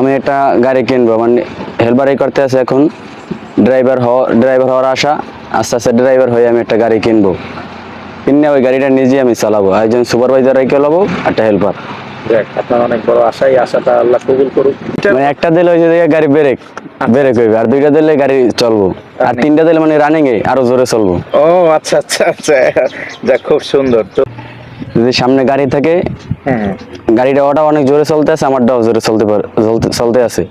আমি একটা গাড়ি কিনবো মানে হেলপারই করতে আছে এখন। ড্রাইভার হওয়া ড্রাইভার হওয়ার আশা আস্তে আস্তে ড্রাইভার হয়ে আমি একটা গাড়ি কিনবো। কিনে ওই গাড়িটা নিজে আমি চালাবো একজন সুপারভাইজার রেখে নেব একটা হেল্পার। আপনার অনেক বড় আশা এই আশাটা আল্লাহ কবুল করুক। মানে একটা দিলে ওই যে গাড়ি ব্রেক ব্রেক হইবে আর দুইটা দিলে গাড়ি চলবো। আর তিনটা দিলে মানে রানিং এ আরও জোরে চলবো। ও আচ্ছা আচ্ছা আচ্ছা। যাক খুব সুন্দর। তো যদি সামনে গাড়ি থাকে হ্যাঁ। গাড়িটা ওটা অনেক জোরে চলতে আছে আমার আমারটাও জোরে চলতে পারে চলতে- আছে।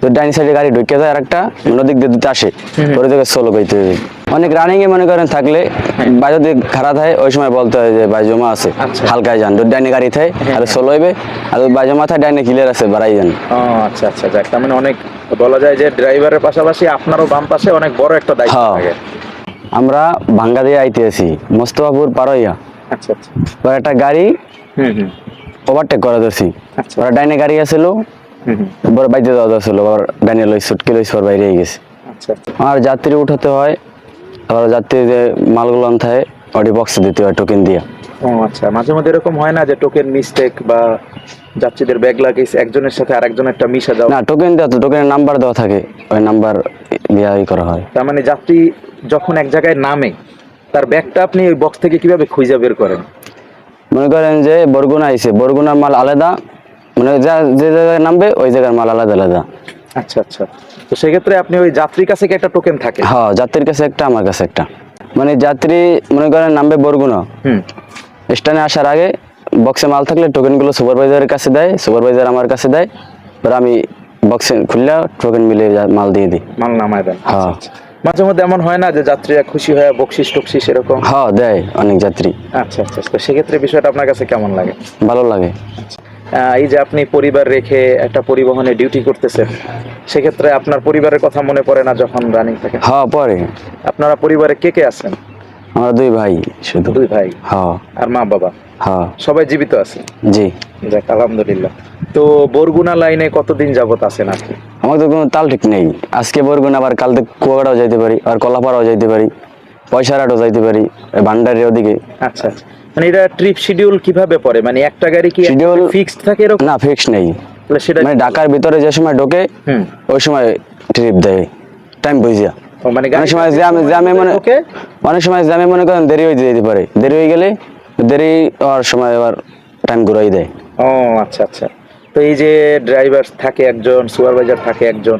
তো ডাইন সাইডে গাড়ি ঢুকে যায় আর একটা নদীক দিয়ে দিতে আসে ওর দিকে সোলো গাইতে হবে অনেক রানিং এ মনে করেন থাকলে বা যদি খারাপ হয় ওই সময় বলতে হয় যে ভাই জমা আছে আচ্ছা। হালকায় যান। যদি ডাইনে গাড়ি থাকে আর সোলো হইবে আর বাই জমা থাকে ডাইনে ক্লিয়ার আছে বাড়াই যান আচ্ছা আচ্ছা যাক তার মানে অনেক বলা যায় যে ড্রাইভারের পাশাপাশি আপনারও বাম পাশে অনেক বড় একটা দায়িত্ব হ্যাঁ। থাকে। আমরা ভাঙ্গা দিয়ে আইতে আছি মোস্তফাপুর পারইয়া আচ্ছা আচ্ছা। ওর একটা গাড়ি হুম হুম। ওভারটেক করে আচ্ছা। ওরা ডাইনে গাড়ি বড় বাইতে দেওয়া যাচ্ছিল আবার ডাইনে লই সুটকে লইস পর বাইরে গেছে। আচ্ছা আচ্ছা। আর যাত্রী উঠাতে হয় আবার যাত্রী যে মালগুলো ওটি বক্সে দিতে হয় টোকেন দিয়ে। ও আচ্ছা। মাঝে মধ্যে এরকম হয় না যে টোকেন মিস্টেক বা যাত্রীদের ব্যাগ লাগেজ একজনের সাথে আরেকজন একটা মিশে যাও না টোকেন দেওয়া তো টোকেনের নাম্বার দেওয়া থাকে ওই নাম্বার দিয়ে ই করা হয়। তার মানে যাত্রী যখন এক জায়গায় নামে তার ব্যাগটা আপনি ওই বক্স থেকে কীভাবে খুঁজে বের করেন? মনে করেন যে বরগুনা আইছে বরগুনার মাল আলাদা মানে যা- যে জায়গায় নামবে ওই জায়গার মাল আলাদা আলাদা। আচ্ছা আচ্ছা। তো সেক্ষেত্রে আপনি ওই যাত্রীর কাছে কি একটা টোকেন থাকে? হ্যাঁ যাত্রীর কাছে একটা আমার কাছে একটা। মানে যাত্রী মনে করেন নামবে বরগুনা। হুম। স্ট্যান্ডে আসার আগে বক্সে মাল থাকলে টোকেনগুলো সুপারভাইজারের কাছে দেয় সুপারভাইজার আমার কাছে দেয়। এবার আমি বক্সে খুললে টোকেন মিলে মাল দিয়ে দিই। মাল নামায় দেন। হ্যাঁ। মাঝে মধ্যে এমন হয় না যে যাত্রীরা খুশি হয়ে বকশিস টকশিস এরকম? হ্যাঁ দেয় অনেক যাত্রী। আচ্ছা আচ্ছা তো সেক্ষেত্রে বিষয়টা আপনার কাছে কেমন লাগে? ভালো লাগে। এই যে আপনি পরিবার রেখে একটা পরিবহনে ডিউটি করতেছেন সেক্ষেত্রে আপনার পরিবারের কথা মনে পড়ে না যখন রানিং থাকে? হ্যাঁ পরে আপনারা পরিবারে কে কে আছেন? আমরা দুই ভাই শুধু। দুই ভাই? হ্যাঁ আর মা বাবা? হ্যাঁ সবাই জীবিত আছে? জি। যাক আলহামদুলিল্লাহ। তো বরগুনা লাইনে কতদিন যাবত আছেন আপনি? আমার তো কোনো তাল ঠিক নেই। আজকে বরগুন আবার কাল থেকে কুয়াকাটাও যাইতে পারি আর কলাপাড়াও যাইতে পারি পয়সারাটও যাইতে পারি ভান্ডারের ওদিকে। আচ্ছা আচ্ছা। মানে এটা ট্রিপ শিডিউল কীভাবে পড়ে? মানে একটা গাড়ি কি Schedule- ফিক্সড থাকে এরকম? না ফিক্স নেই। সেটা মানে ঢাকার ভিতরে যে সময় ঢোকে ওই সময় ট্রিপ দেয়। টাইম বুঝিয়া মানে অনেক সময় জ্যামে জ্যামে মনে অনেক সময় জ্যামে মনে করেন দেরি হয়ে যেতে পারে। দেরি হয়ে গেলে দেরি হওয়ার সময় আবার টাইম ঘুরাই দেয়। ও আচ্ছা আচ্ছা। তো এই যে ড্রাইভার থাকে একজন সুপারভাইজার থাকে একজন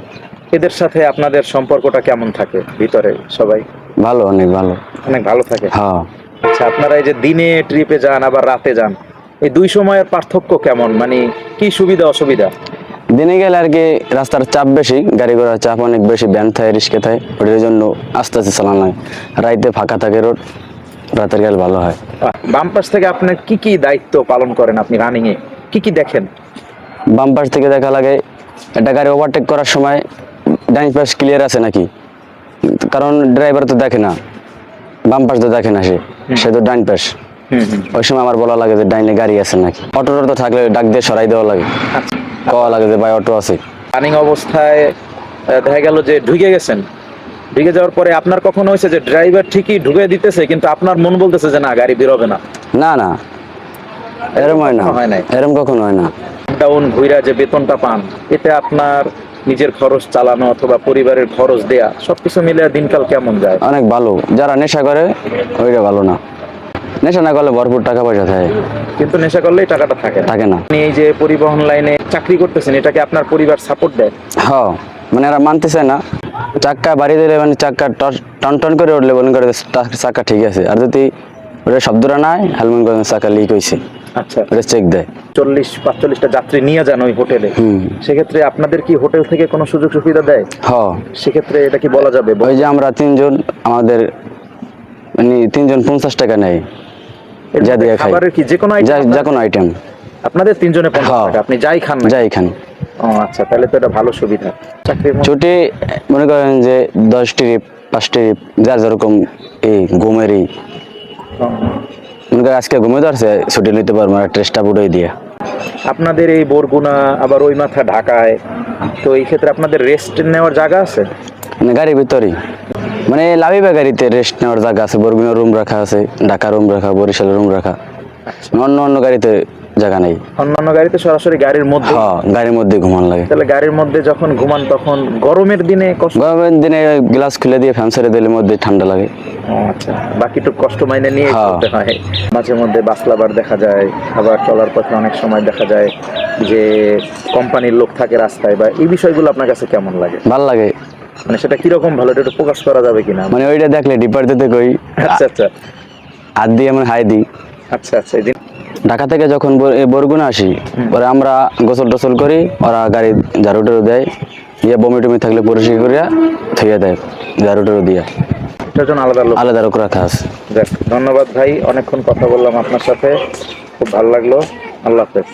এদের সাথে আপনাদের সম্পর্কটা কেমন থাকে ভিতরে সবাই? ভালো অনেক ভালো। অনেক ভালো থাকে? হ্যাঁ। আচ্ছা আপনারা এই যে দিনে ট্রিপে যান আবার রাতে যান এই দুই সময়ের পার্থক্য কেমন? মানে কি সুবিধা অসুবিধা? দিনে গেলে আর কি রাস্তার চাপ বেশি গাড়ি ঘোড়ার চাপ অনেক বেশি ব্যান থাকে রিস্কে থাকে ওটার জন্য আস্তে আস্তে চালানো হয়। রাইতে ফাঁকা থাকে রোড রাতের গেলে ভালো হয়। বাম পাশ থেকে আপনার কি কি দায়িত্ব পালন করেন আপনি রানিংয়ে এ? কি কি দেখেন? বাম পাশ থেকে দেখা লাগে। একটা গাড়ি ওভারটেক করার সময় ডাইন পাশ ক্লিয়ার আছে নাকি? কারণ ড্রাইভার তো দেখে না বাম পাশ তো দেখে না সে। সে তো ডাইন পাশ ওই সময় আমার বলা লাগে যে ডাইনে গাড়ি আছে নাকি? অটো তো থাকলে ডাক দিয়ে সরাই দেওয়া লাগে। আচ্ছা। কওয়া লাগে যে ভাই অটো আছে। রানিং অবস্থায় দেখা গেল যে ঢুকে গেছেন। ঢুকে যাওয়ার পরে আপনার কখনো হয়েছে যে ড্রাইভার ঠিকই ঢুকে দিতেছে কিন্তু আপনার মন বলতেছে যে না গাড়ি বেরোবে না? না না। এরম হয় না। হয় না এরম কখনো হয় না। ডাউন ঘুরা যে বেতনটা পান এতে আপনার নিজের খরচ চালানো অথবা পরিবারের খরচ দেয়া সবকিছু মিলে দিনকাল কেমন যায়? অনেক ভালো। যারা নেশা করে ওইটা ভালো না। নেশা না করলে ভরপুর টাকা পয়সা থাকে। কিন্তু নেশা করলেই টাকাটা থাকে থাকে না। আপনি এই যে পরিবহন লাইনে চাকরি করতেছেন এটাকে আপনার পরিবার সাপোর্ট দেয়? হ্যাঁ। মানে এরা মানতেছে না। চাক্কা বাড়ি দিলে মানে চাক্কা টন টন করে উঠলে মনে করে চাক্কা ঠিক আছে। আর যদি ওটা শব্দটা নাই হেলমেট করে চাক্কা লিক হয়েছে আচ্ছা। ওটা চেক দেয়। চল্লিশ পাঁচচল্লিশটা যাত্রী নিয়ে যান ওই হোটেলে। হুম। সেক্ষেত্রে আপনাদের কি হোটেল থেকে কোনো সুযোগ সুবিধা দেয়? হ্যাঁ সেক্ষেত্রে এটা কি বলা যাবে? ওই যে আমরা তিনজন আমাদের মানে তিনজন পঞ্চাশ টাকা নেয়। যা দিয়ে খাই খাবারের কি যে কোনো item যা যা কোনো আইটেম আপনাদের তিনজনে পঞ্চাশ। টাকা আপনি যাই খান যাই এখানে ও আচ্ছা তাহলে তো এটা ভালো সুবিধা। চাকরির ছুটি মনে করেন যে দশ ট্রিপ পাঁচ ট্রিপ যার যেরকম এই ঘুমেরই। ও। আজকে ঘুমে ধরছে ছুটি নিতে পারব না ট্রেসটা পুরোই দিয়ে। আপনাদের এই বরগুনা আবার ওই মাথা ঢাকায় তো এই ক্ষেত্রে আপনাদের রেস্ট নেওয়ার জায়গা আছে? মানে গাড়ির ভিতরেই। মানে লাভিবা গাড়িতে রেস্ট নেওয়ার জায়গা আছে বরগুনা রুম রাখা আছে ঢাকা রুম রাখা বরিশালের রুম রাখা। অন্য অন্য গাড়িতে জায়গা নেই অন্যান্য গাড়িতে সরাসরি গাড়ির মধ্যে হ্যাঁ গাড়ির মধ্যে ঘুমান লাগে তাহলে গাড়ির মধ্যে যখন ঘুমান তখন গরমের দিনে কষ্ট গরমের দিনে গ্লাস খুলে দিয়ে ফ্যান ছেড়ে দিলে মধ্যে ঠান্ডা লাগে আচ্ছা বাকিটুকু কষ্ট মাইনে নিয়ে হ্যাঁ। চলতে হয় মাঝে মধ্যে বাসলাবার দেখা যায় আবার চলার পথে অনেক সময় দেখা যায় যে কোম্পানির লোক থাকে রাস্তায় বা এই বিষয়গুলো আপনার কাছে কেমন লাগে ভালো লাগে মানে সেটা কীরকম ভালো এটা প্রকাশ করা যাবে কিনা মানে ওইটা দেখলে ডিপার দিতে কই আচ্ছা আচ্ছা হাত দিয়ে মানে হাই দিই আচ্ছা আচ্ছা এই দিন ঢাকা থেকে যখন বরগুনা আসি পরে আমরা গোসল টোসল করি ওরা গাড়ি ঝাড়ু টাড়ু দেয় ইয়ে বমি টমি থাকলে পরিষ্কার করিয়া থুয়ে দেয় ঝাড়ু টাড়ু দিয়া। আলাদা লোক। আলাদা রকম রাখা আছে। ধন্যবাদ ভাই অনেকক্ষণ কথা বললাম আপনার সাথে খুব ভালো লাগল। আল্লাহ হাফেজ।